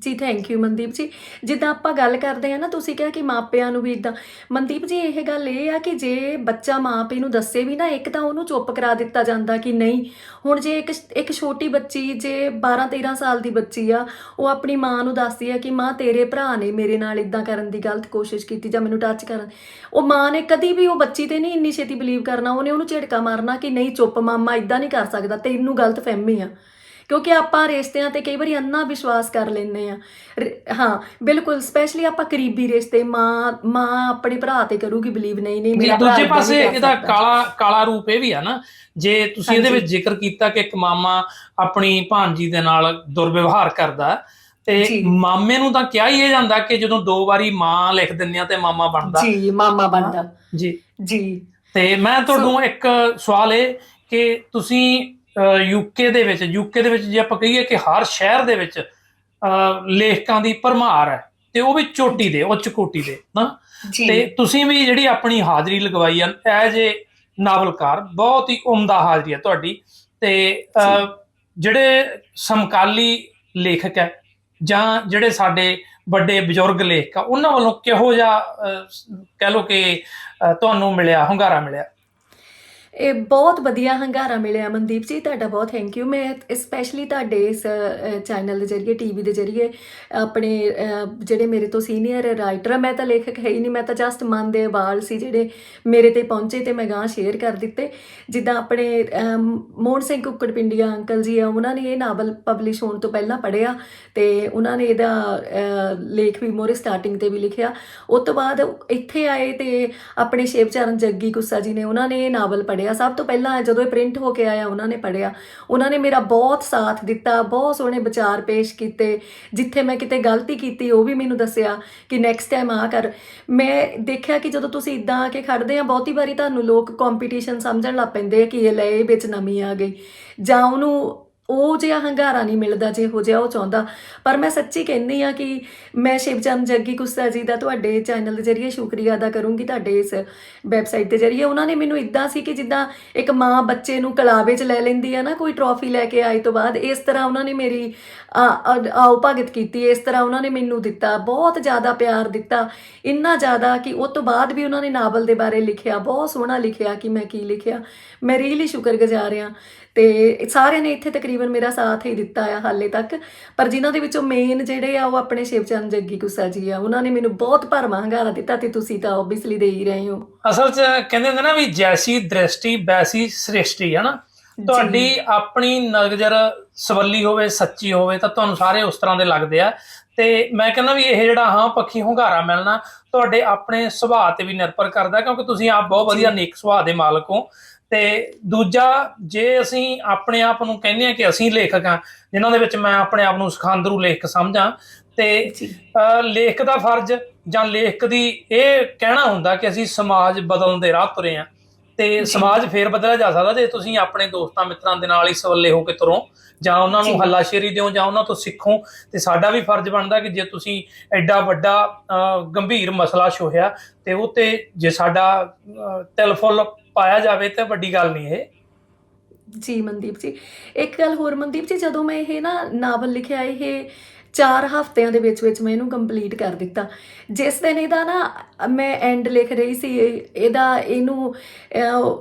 [SPEAKER 2] ਜੀ ਥੈਂਕ ਯੂ ਮਨਦੀਪ ਜੀ। ਜਿੱਦਾਂ ਆਪਾਂ ਗੱਲ ਕਰਦੇ ਆ ਨਾ, ਤੁਸੀਂ ਕਿਹਾ ਕਿ ਮਾਪਿਆਂ ਨੂੰ ਵੀ ਇਦਾਂ ਮਨਦੀਪ ਜੀ, ਇਹ ਗੱਲ ਇਹ ਆ ਕਿ ਜੇ ਬੱਚਾ ਮਾਪੇ ਨੂੰ ਦੱਸੇ ਵੀ ਨਾ, ਇੱਕ ਤਾਂ ਉਹਨੂੰ ਚੁੱਪ ਕਰਾ ਦਿੱਤਾ ਜਾਂਦਾ ਕਿ ਨਹੀਂ। ਹੁਣ ਜੇ ਇੱਕ ਇੱਕ ਛੋਟੀ ਬੱਚੀ, ਜੇ 12 13 ਸਾਲ ਦੀ ਬੱਚੀ ਆ, ਉਹ ਆਪਣੀ ਮਾਂ ਨੂੰ ਦੱਸਦੀ ਆ ਕਿ ਮਾਂ, ਤੇਰੇ ਭਰਾ ਨੇ ਮੇਰੇ ਨਾਲ ਇਦਾਂ ਕਰਨ ਦੀ ਗਲਤ ਕੋਸ਼ਿਸ਼ ਕੀਤੀ ਜਾਂ ਮੈਨੂੰ ਟੱਚ ਕਰਨ। ਉਹ ਮਾਂ ਨੇ ਕਦੀ ਵੀ ਉਹ ਬੱਚੀ ਤੇ ਨਹੀਂ ਇੰਨੀ ਛੇਤੀ ਬਲੀਵ ਕਰਨਾ, ਉਹਨੇ ਉਹਨੂੰ ਝਿੜਕਾ ਮਾਰਨਾ ਕਿ ਨਹੀਂ, ਚੁੱਪ ਮਾਮਾ ਇਦਾਂ ਨਹੀਂ ਕਰ ਸਕਦਾ, ਤੈਨੂੰ ਗਲਤ ਫਹਿਮੀ ਆ। ਕਿਉਂਕਿ ਆਪਾਂ ਰਿਸ਼ਤਿਆਂ ਤੇ ਕਈ ਵਾਰੀ ਅੰਨਾ ਵਿਸ਼ਵਾਸ ਕਰ ਲੈਂਦੇ ਆ ਹਾਂ ਬਿਲਕੁਲ ਸਪੈਸ਼ਲੀ ਆਪਾਂ ਕਰੀਬੀ ਰਿਸ਼ਤੇ ਮਾਂ ਮਾਂ ਆਪਣੇ ਭਰਾ ਤੇ ਕਰੂਗੀ ਬਲੀਵ ਨਹੀਂ ਨਹੀਂ ਮੇਰਾ
[SPEAKER 1] ਦੂਜੇ ਪਾਸੇ ਇਹਦਾ। ਕਾਲਾ ਕਾਲਾ ਰੂਪ ਇਹ ਵੀ ਆ ਨਾ ਜੇ ਤੁਸੀਂ ਇਹਦੇ। ਵਿੱਚ ਜ਼ਿਕਰ ਕੀਤਾ ਕਿ ਇੱਕ ਮਾਮਾ ਆਪਣੀ ਭਾਂਜੀ ਦੇ ਨਾਲ ਦੁਰਵਿਵਹਾਰ ਕਰਦਾ ਤੇ। ਮਾਮੇ ਨੂੰ ਤਾਂ ਕਿਹਾ ਹੀ ਇਹ ਜਾਂਦਾ ਕਿ ਜਦੋਂ ਦੋ ਵਾਰੀ ਮਾਂ ਲਿਖ ਦਿੰਦੇ ਆ ਤੇ ਮਾਮਾ ਬਣਦਾ
[SPEAKER 2] ਜੀ ਮਾਮਾ ਬਣਦਾ
[SPEAKER 1] ਜੀ
[SPEAKER 2] ਜੀ
[SPEAKER 1] ਤੇ ਮੈਂ ਤੁਹਾਨੂੰ ਇੱਕ ਸਵਾਲ ਇਹ ਕਿ ਤੁਸੀਂ ਯੂਕੇ ਦੇ ਵਿੱਚ ਯੂਕੇ ਦੇ ਵਿੱਚ ਜੇ ਆਪਾਂ ਕਹੀਏ ਕਿ ਹਰ ਸ਼ਹਿਰ ਦੇ ਵਿੱਚ ਲੇਖਕਾਂ ਦੀ ਭਰਮਾਰ ਹੈ ਤੇ ਉਹ ਵੀ ਚੋਟੀ ਦੇ ਉੱਚ ਕੋਟੀ ਦੇ ਨਾ ਤੇ ਤੁਸੀਂ ਵੀ ਜਿਹੜੀ ਆਪਣੀ ਹਾਜ਼ਰੀ ਲਗਵਾਈ ਆ ਐਜ ਏ ਨਾਵਲਕਾਰ ਬਹੁਤ ਹੀ ਉਮਦਾ ਹਾਜ਼ਰੀ ਹੈ ਤੁਹਾਡੀ ਤੇ ਜਿਹੜੇ ਸਮਕਾਲੀ ਲੇਖਕ ਹੈ ਜਾਂ ਜਿਹੜੇ ਸਾਡੇ ਵੱਡੇ ਬਜ਼ੁਰਗ ਲੇਖਕ ਆ ਉਹਨਾਂ ਵੱਲੋਂ ਕਿਹੋ ਜਿਹਾ ਕਹਿ ਲੋ ਕਿ ਤੁਹਾਨੂੰ ਮਿਲਿਆ ਹੁੰਗਾਰਾ ਮਿਲਿਆ?
[SPEAKER 2] ਇਹ ਬਹੁਤ ਵਧੀਆ ਹੰਗਾਰਾ ਮਿਲਿਆ ਮਨਦੀਪ ਜੀ, ਤੁਹਾਡਾ ਬਹੁਤ ਥੈਂਕ ਯੂ ਮੈਂ ਸਪੈਸ਼ਲੀ ਤੁਹਾਡੇ ਇਸ ਚੈਨਲ ਦੇ ਜ਼ਰੀਏ ਟੀਵੀ ਦੇ ਜ਼ਰੀਏ ਆਪਣੇ ਜਿਹੜੇ ਮੇਰੇ ਤੋਂ ਸੀਨੀਅਰ ਰਾਈਟਰ ਆ, ਮੈਂ ਤਾਂ ਲੇਖਕ ਹੈ ਹੀ ਨਹੀਂ, ਮੈਂ ਤਾਂ ਜਸਟ ਮਨ ਦੇ ਵਾਲ ਸੀ ਜਿਹੜੇ ਮੇਰੇ ਤੇ ਪਹੁੰਚੇ ਤੇ ਮੈਂ ਗਾਂ ਸ਼ੇਅਰ ਕਰ ਦਿੱਤੇ। ਜਿੱਦਾਂ ਆਪਣੇ ਮੋਹਨ ਸਿੰਘ ਕੁੱਕੜ ਪਿੰਡੀਆ ਅੰਕਲ ਜੀ ਆ, ਉਹਨਾਂ ਨੇ ਇਹ ਨਾਵਲ ਪਬਲਿਸ਼ ਹੋਣ ਤੋਂ ਪਹਿਲਾਂ ਪੜ੍ਹਿਆ ਤੇ ਉਹਨਾਂ ਨੇ ਇਹਦਾ ਲੇਖ ਵੀ ਮੋਰੇ ਸਟਾਰਟਿੰਗ ਤੇ ਵੀ ਲਿਖਿਆ। ਉਸ ਤੋਂ ਬਾਅਦ ਇੱਥੇ ਆਏ ਤੇ ਆਪਣੇ ਸ਼ੇਵਚਰਨ ਜੱਗੀ ਗੁੱਸਾ ਜੀ ਨੇ, ਉਹਨਾਂ ਨੇ ਇਹ ਨਾਵਲ ਪੜ੍ਹਿਆ। ਸਭ ਤੋਂ ਪਹਿਲਾਂ ਜਦੋਂ ਇਹ ਪ੍ਰਿੰਟ ਹੋ ਕੇ ਆਇਆ, ਉਹਨਾਂ ਨੇ ਪੜ੍ਹਿਆ। ਉਹਨਾਂ ਨੇ ਮੇਰਾ ਬਹੁਤ ਸਾਥ ਦਿੱਤਾ, ਬਹੁਤ ਸੋਹਣੇ ਵਿਚਾਰ ਪੇਸ਼ ਕੀਤੇ। ਜਿੱਥੇ ਮੈਂ ਕਿਤੇ ਗਲਤੀ ਕੀਤੀ, ਉਹ ਵੀ ਮੈਨੂੰ ਦੱਸਿਆ ਕਿ ਨੈਕਸਟ ਟਾਈਮ ਆ ਕਰ। ਮੈਂ ਦੇਖਿਆ ਕਿ ਜਦੋਂ ਤੁਸੀਂ ਇਦਾਂ ਆ ਕੇ ਖੜਦੇ ਆ, ਬਹੁਤੀ ਵਾਰੀ ਤੁਹਾਨੂੰ ਲੋਕ ਕੰਪੀਟੀਸ਼ਨ ਸਮਝਣ ਲੱਗ ਪੈਂਦੇ ਆ ਕਿ ਇਹ ਲੈ, ਇਹ ਵਿੱਚ ਨਵੀਂ ਆ ਗਈ। ਜਾਂ ਉਹਨੂੰ ਉਹ ਜਿਹਾ ਹੰਗਾਰਾ ਨਹੀਂ ਮਿਲਦਾ ਜਿਹੋ ਜਿਹਾ ਉਹ ਚਾਹੁੰਦਾ। ਪਰ ਮੈਂ ਸੱਚੀ ਕਹਿੰਦੀ ਆ ਕਿ ਮੈਂ ਸ਼ਿਵਚੰਦ ਜੱਗੀ ਕੁਸਤਾ ਜੀ ਦਾ ਤੁਹਾਡੇ ਚੈਨਲ ਦੇ ਜ਼ਰੀਏ ਸ਼ੁਕਰੀਆ ਅਦਾ ਕਰੂੰਗੀ, ਤੁਹਾਡੇ ਇਸ ਵੈਬਸਾਈਟ ਦੇ ਜ਼ਰੀਏ। ਉਹਨਾਂ ਨੇ ਮੈਨੂੰ ਇਦਾਂ ਸੀ ਕਿ ਜਿੱਦਾਂ ਇੱਕ ਮਾਂ ਬੱਚੇ ਨੂੰ ਕਲਾਵੇ 'ਚ ਲੈ ਲੈਂਦੀ ਆ ਨਾ, ਕੋਈ ਟਰੋਫੀ ਲੈ ਕੇ ਆਈ ਤੋਂ ਬਾਅਦ, ਇਸ ਤਰ੍ਹਾਂ ਉਹਨਾਂ ਨੇ ਮੇਰੀ ਆ- ਆਓ ਭਗਤ ਕੀਤੀ, ਇਸ ਤਰ੍ਹਾਂ ਉਹਨਾਂ ਨੇ ਮੈਨੂੰ ਦਿੱਤਾ, ਬਹੁਤ ਜ਼ਿਆਦਾ ਪਿਆਰ ਦਿੱਤਾ। ਇੰਨਾ ਜ਼ਿਆਦਾ ਕਿ ਉਹ ਤੋਂ ਬਾਅਦ ਵੀ ਉਹਨਾਂ ਨੇ ਨਾਵਲ ਦੇ ਬਾਰੇ ਲਿਖਿਆ, ਬਹੁਤ ਸੋਹਣਾ ਲਿਖਿਆ ਕਿ ਮੈਂ ਕੀ ਲਿਖਿਆ। ਮੈਂ ਰੀਲੀ ਸ਼ੁਕਰਗੁਜ਼ਾਰ ਆ ਤੇ ਸਾਰਿਆਂ ਨੇ ਇੱਥੇ ਤਕਰੀਬਨ ਮੇਰਾ ਸਾਥ ਹੀ ਦਿੱਤਾ ਆ ਹਾਲੇ ਤੱਕ। ਪਰ ਜਿਨ੍ਹਾਂ ਦੇ ਵਿੱਚੋਂ ਮੇਨ ਜਿਹੜੇ ਆ ਉਹ ਆਪਣੇ ਸ਼ਿਵਚੰਦ ਜੱਗੀ ਕੁੱਸਾ ਜੀ ਆ। ਉਹਨਾਂ ਨੇ ਮੈਨੂੰ ਬਹੁਤ ਭਰਵਾਂ ਹੰਗਾਰਾ ਦਿੱਤਾ ਤੇ ਤੁਸੀਂ ਤਾਂ ਆਬਵੀਅਸਲੀ ਦੇ ਹੀ ਰਹੇ ਹੋ।
[SPEAKER 1] ਅਸਲ 'ਚ ਕਹਿੰਦੇ ਹੁੰਦੇ ਨਾ ਵੀ ਜੈਸੀ ਦ੍ਰਿਸ਼ਟੀ ਬੈਸੀ ਸ੍ਰਿਸ਼ਟੀ ਹੈ ਨਾ। ਤੁਹਾਡੀ ਆਪਣੀ ਨਜ਼ਰ ਸਵੱਲੀ ਹੋਵੇ ਸੱਚੀ ਹੋਵੇ ਤਾਂ ਤੁਹਾਨੂੰ ਸਾਰੇ ਉਸ ਤਰ੍ਹਾਂ ਦੇ ਲੱਗਦੇ ਆ। ਤੇ ਮੈਂ ਕਹਿੰਦਾ ਵੀ ਇਹ ਜਿਹੜਾ ਹਾਂ ਪੱਖੀ ਹੁੰਗਾਰਾ ਮਿਲਣਾ ਤੁਹਾਡੇ ਆਪਣੇ ਸੁਭਾਅ ਤੇ ਵੀ ਨਿਰਭਰ ਕਰਦਾ ਕਿਉਂਕਿ ਤੁਸੀਂ ਆਪ ਬਹੁਤ ਵਧੀਆ ਨੇਕ ਸੁਭਾਅ ਦੇ ਮਾਲਕ ਹੋ। ਤੇ ਦੂਜਾ ਜੇ ਅਸੀਂ ਆਪਣੇ ਆਪ ਨੂੰ ਕਹਿੰਦੇ ਆ ਕਿ ਅਸੀਂ ਲੇਖਕ ਹਾਂ ਜਿਨ੍ਹਾਂ ਦੇ ਵਿੱਚ ਮੈਂ ਆਪਣੇ ਆਪ ਨੂੰ ਸਖਾਂਦਰੂ ਲੇਖਕ ਸਮਝਾਂ ਤੇ ਲੇਖਕ ਦਾ ਫਰਜ਼ ਜਾਂ ਲੇਖਕ ਦੀ ਇਹ ਕਹਿਣਾ ਹੁੰਦਾ ਕਿ ਅਸੀਂ ਸਮਾਜ ਬਦਲਣ ਦੇ ਰਾਹ ਤੁਰੇ ਆ ਤੇ। ਸਮਾਜ ਫੇਰ ਬਦਲਿਆ ਜਾ ਸਕਦਾ ਜੇ ਤੁਸੀਂ ਆਪਣੇ ਦੋਸਤਾਂ ਮਿੱਤਰਾਂ ਦੇ ਨਾਲ ਹੀ ਸਵੱਲੇ ਹੋ ਕੇ ਤੁਰੋ ਜਾਂ ਉਹਨਾਂ ਨੂੰ। ਹੱਲਾਸ਼ੇਰੀ ਦਿਓ ਜਾਂ ਉਹਨਾਂ ਤੋਂ ਸਿੱਖੋ ਤੇ ਸਾਡਾ ਵੀ ਫਰਜ਼ ਬਣਦਾ ਕਿ ਜੇ ਤੁਸੀਂ ਐਡਾ ਵੱਡਾ ਗੰਭੀਰ ਮਸਲਾ ਛੋਹਿਆ ਤੇ ਉਹ ਤੇ ਜੇ ਸਾਡਾ ਤਿਲ ਫੁੱਲ ਪਾਇਆ ਜਾਵੇ ਤਾਂ ਵੱਡੀ ਗੱਲ ਨਹੀਂ ਇਹ।
[SPEAKER 2] ਜੀ ਮਨਦੀਪ ਜੀ, ਇੱਕ ਗੱਲ ਹੋਰ ਮਨਦੀਪ ਜੀ, ਜਦੋਂ ਮੈਂ ਇਹ ਨਾ ਨਾਵਲ ਲਿਖਿਆ, ਇਹ 4 ਹਫ਼ਤਿਆਂ ਦੇ ਵਿੱਚ ਵਿੱਚ ਮੈਂ ਇਹਨੂੰ ਕੰਪਲੀਟ ਕਰ ਦਿੱਤਾ। ਜਿਸ ਦਿਨ ਇਹਦਾ ਨਾ, ਮੈਂ ਐਂਡ ਲਿਖ ਰਹੀ ਸੀ, ਇਹ- ਇਹਦਾ ਇਹਨੂੰ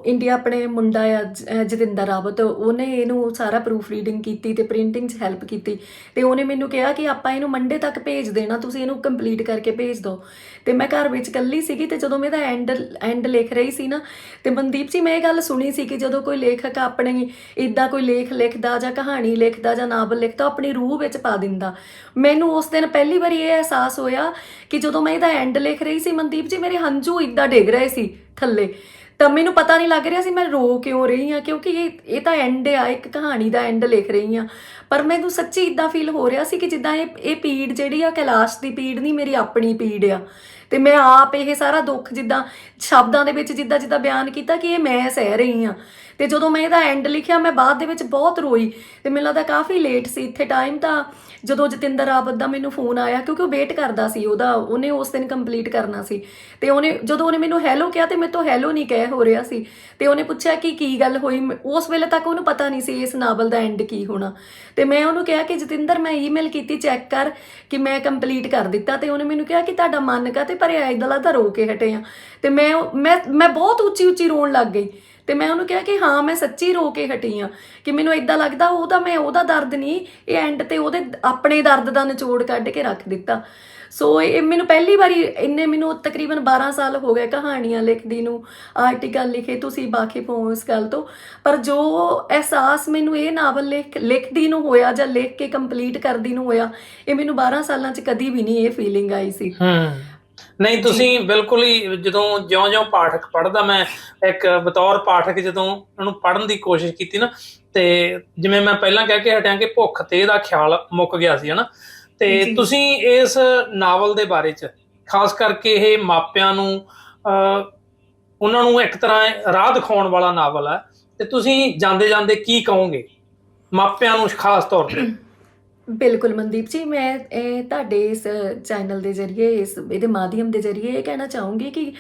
[SPEAKER 2] ਇੰਡੀਆ ਆਪਣੇ ਮੁੰਡਾ ਆ ਜਤਿੰਦਰ ਰਾਵਤ, ਉਹਨੇ ਇਹਨੂੰ ਸਾਰਾ ਪ੍ਰੂਫ ਰੀਡਿੰਗ ਕੀਤੀ ਤੇ ਪ੍ਰਿੰਟਿੰਗ 'ਚ ਹੈਲਪ ਕੀਤੀ। ਤੇ ਉਹਨੇ ਮੈਨੂੰ ਕਿਹਾ ਕਿ ਆਪਾਂ ਇਹਨੂੰ ਮੰਡੇ ਤੱਕ ਭੇਜ ਦੇਣਾ, ਤੁਸੀਂ ਇਹਨੂੰ ਕੰਪਲੀਟ ਕਰਕੇ ਭੇਜ ਦਿਓ ਤੇ ਮੈਂ ਘਰ ਵਿੱਚ ਇਕੱਲੀ ਸੀਗੀ ਤੇ ਜਦੋਂ ਮੈਂ ਇਹਦਾ ਐਂਡ ਐਂਡ ਲਿਖ ਰਹੀ ਸੀ ਨਾ, ਤੇ ਮਨਦੀਪ ਜੀ, ਮੈਂ ਇਹ ਗੱਲ ਸੁਣੀ ਸੀ ਕਿ ਜਦੋਂ ਕੋਈ ਲੇਖਕ ਆਪਣੇ ਇਦਾਂ ਕੋਈ ਲੇਖ ਲਿਖਦਾ ਜਾਂ ਕਹਾਣੀ ਲਿਖਦਾ ਜਾਂ ਨਾਵਲ ਲਿਖਦਾ, ਉਹ ਆਪਣੀ ਰੂਹ ਵਿੱਚ ਪਾ ਦਿੰਦਾ। ਮੈਨੂੰ ਉਸ ਦਿਨ ਪਹਿਲੀ ਵਾਰੀ ਇਹ ਅਹਿਸਾਸ ਹੋਇਆ ਕਿ ਜਦੋਂ ਮੈਂ ਇਹਦਾ ਐਂਡ ਲਿਖ ਰਹੀ ਸੀ, ਮਨਦੀਪ ਜੀ, ਮੇਰੇ ਹੰਝੂ ਇਦਾਂ ਡਿੱਗ ਰਹੇ ਸੀ ਥੱਲੇ। ਤਾਂ ਮੈਨੂੰ ਪਤਾ ਨਹੀਂ ਲੱਗ ਰਿਹਾ ਸੀ ਮੈਂ ਰੋ ਕਿਉਂ ਰਹੀ ਹਾਂ, ਕਿਉਂਕਿ ਇਹ ਇਹ ਤਾਂ ਐਂਡ ਆ, ਇੱਕ ਕਹਾਣੀ ਦਾ ਐਂਡ ਲਿਖ ਰਹੀ ਹਾਂ। ਪਰ ਮੈਨੂੰ ਸੱਚੀ ਇਦਾਂ ਫੀਲ ਹੋ ਰਿਹਾ ਸੀ ਕਿ ਜਿੱਦਾਂ ਇਹ ਇਹ ਪੀੜ ਜਿਹੜੀ ਆ, ਕੈਲਾਸ਼ ਦੀ ਪੀੜ ਨਹੀਂ, ਮੇਰੀ ਆਪਣੀ ਪੀੜ ਆ। ਤੇ ਮੈਂ ਆਪ ਇਹ ਸਾਰਾ ਦੁੱਖ ਜਿੱਦਾਂ ਸ਼ਬਦਾਂ ਦੇ ਵਿੱਚ ਜਿੱਦਾਂ ਜਿੱਦਾਂ ਬਿਆਨ ਕੀਤਾ ਕਿ ਇਹ ਮੈਂ ਸਹਿ ਰਹੀ ਹਾਂ। ਤੇ ਜਦੋਂ ਮੈਂ ਇਹਦਾ ਐਂਡ ਲਿਖਿਆ, ਮੈਂ ਬਾਅਦ ਦੇ ਵਿੱਚ ਬਹੁਤ ਰੋਈ ਤੇ ਮੈਨੂੰ ਲੱਗਦਾ ਕਾਫੀ ਲੇਟ ਸੀ। ਇੱਥੇ ਟਾਈਮ ਤਾਂ ਜਦੋਂ ਜਤਿੰਦਰ ਰਾਵਤ ਦਾ ਮੈਨੂੰ ਫੋਨ ਆਇਆ, ਕਿਉਂਕਿ ਉਹ ਵੇਟ ਕਰਦਾ ਸੀ ਉਹਦਾ, ਉਹਨੇ ਉਸ ਦਿਨ ਕੰਪਲੀਟ ਕਰਨਾ ਸੀ। ਤੇ ਉਹਨੇ, ਜਦੋਂ ਉਹਨੇ ਮੈਨੂੰ ਹੈਲੋ ਕਿਹਾ ਤੇ ਮੇਰੇ ਤੋਂ ਹੈਲੋ ਨਹੀਂ ਕਹਿ ਹੋ ਰਿਹਾ ਸੀ। ਤੇ ਉਹਨੇ ਪੁੱਛਿਆ ਕਿ ਕੀ ਗੱਲ ਹੋਈ? ਉਸ ਵੇਲੇ ਤੱਕ ਉਹਨੂੰ ਪਤਾ ਨਹੀਂ ਸੀ ਇਸ ਨਾਵਲ ਦਾ ਐਂਡ ਕੀ ਹੋਣਾ। ਤੇ ਮੈਂ ਉਹਨੂੰ ਕਿਹਾ ਕਿ ਜਤਿੰਦਰ, ਮੈਂ ਈਮੇਲ ਕੀਤੀ ਚੈੱਕ ਕਰ ਕਿ ਮੈਂ ਕੰਪਲੀਟ ਕਰ ਦਿੱਤਾ ਤੇ ਉਹਨੇ ਮੈਨੂੰ ਕਿਹਾ ਕਿ ਤੁਹਾਡਾ ਮਨ ਕਾ ਤੇ ਭਰਿਆ? ਇਦਾਂ ਲੱਗਦਾ ਰੋ ਕੇ ਹਟੇ ਆ। ਤੇ ਮੈਂ ਉਹ- ਮੈਂ ਮੈਂ ਬਹੁਤ ਉੱਚੀ ਉੱਚੀ ਰੋਣ ਲੱਗ ਗਈ। ਤੇ ਮੈਂ ਉਹਨੂੰ ਕਿਹਾ ਕਿ ਹਾਂ, ਮੈਂ ਸੱਚੀ ਰੋ ਕੇ ਹਟੀ ਆ। ਕਿ ਮੈਨੂੰ ਇਦਾਂ ਲੱਗਦਾ ਉਹਦਾ ਮੈਂ, ਉਹਦਾ ਦਰਦ ਨਹੀਂ, ਇਹ ਐਂਡ ਤੇ ਉਹਦੇ ਆਪਣੇ ਦਰਦ ਦਾ ਨਿਚੋੜ ਕੱਢ ਕੇ ਰੱਖ ਦਿੱਤਾ। ਸੋ ਇਹ ਮੈਨੂੰ ਪਹਿਲੀ ਵਾਰੀ ਇੰਨੇ ਮੈਨੂੰ ਤਕਰੀਬਨ 12 ਸਾਲ ਹੋ ਗਏ ਕਹਾਣੀਆਂ ਲਿਖਦੀ ਨੂੰ, ਆਰਟੀਕਲ ਲਿਖੇ, ਤੁਸੀਂ ਵਾਕਿਫ ਹੋ ਇਸ ਗੱਲ ਤੋਂ। ਪਰ ਜੋ ਅਹਿਸਾਸ ਮੈਨੂੰ ਇਹ ਨਾਵਲ ਲਿਖ, ਲਿਖਦੀ ਨੂੰ ਹੋਇਆ ਜਾਂ ਲਿਖ ਕੇ ਕੰਪਲੀਟ ਕਰਦੀ ਨੂੰ ਹੋਇਆ, ਇਹ ਮੈਨੂੰ 12 ਸਾਲਾਂ 'ਚ ਕਦੀ ਵੀ ਨਹੀਂ ਇਹ ਫੀਲਿੰਗ ਆਈ ਸੀ।
[SPEAKER 1] ਹੂੰ। ਨਹੀਂ ਤੁਸੀਂ ਬਿਲਕੁਲ ਹੀ ਜਦੋਂ ਜਿਉਂ-ਜਿਉਂ ਪਾਠਕ ਪੜ੍ਹਦਾ ਮੈਂ ਇੱਕ ਬਤੌਰ ਪਾਠਕ ਜਦੋਂ ਉਹਨੂੰ ਪੜ੍ਹਨ ਦੀ ਕੋਸ਼ਿਸ਼ ਕੀਤੀ ਨਾ ਤੇ ਜਿਵੇਂ ਮੈਂ ਪਹਿਲਾਂ ਕਹਿ ਕੇ ਹਟਿਆ ਕਿ ਭੁੱਖ ਤੇ ਦਾ ਖਿਆਲ ਮੁੱਕ ਗਿਆ ਸੀ ਹਨਾ? ਤੇ। ਤੁਸੀਂ ਇਸ ਨਾਵਲ ਦੇ ਬਾਰੇ ਚ ਖਾਸ ਕਰਕੇ ਇਹ ਮਾਪਿਆਂ ਨੂੰ ਉਹਨਾਂ ਨੂੰ ਇੱਕ ਤਰ੍ਹਾਂ ਰਾਹ ਦਿਖਾਉਣ ਵਾਲਾ ਨਾਵਲ ਹੈ ਤੇ ਤੁਸੀਂ ਜਾਂਦੇ ਜਾਂਦੇ ਕੀ ਕਹੋਗੇ ਮਾਪਿਆਂ ਨੂੰ ਖਾਸ ਤੌਰ ਤੇ?
[SPEAKER 2] ਬਿਲਕੁਲ ਮਨਦੀਪ ਜੀ, ਮੈਂ ਇਹ ਤੁਹਾਡੇ ਇਸ ਚੈਨਲ ਦੇ ਜ਼ਰੀਏ, ਇਸ ਇਹਦੇ ਮਾਧਿਅਮ ਦੇ ਜ਼ਰੀਏ ਇਹ ਕਹਿਣਾ ਚਾਹੂੰਗੀ ਕਿ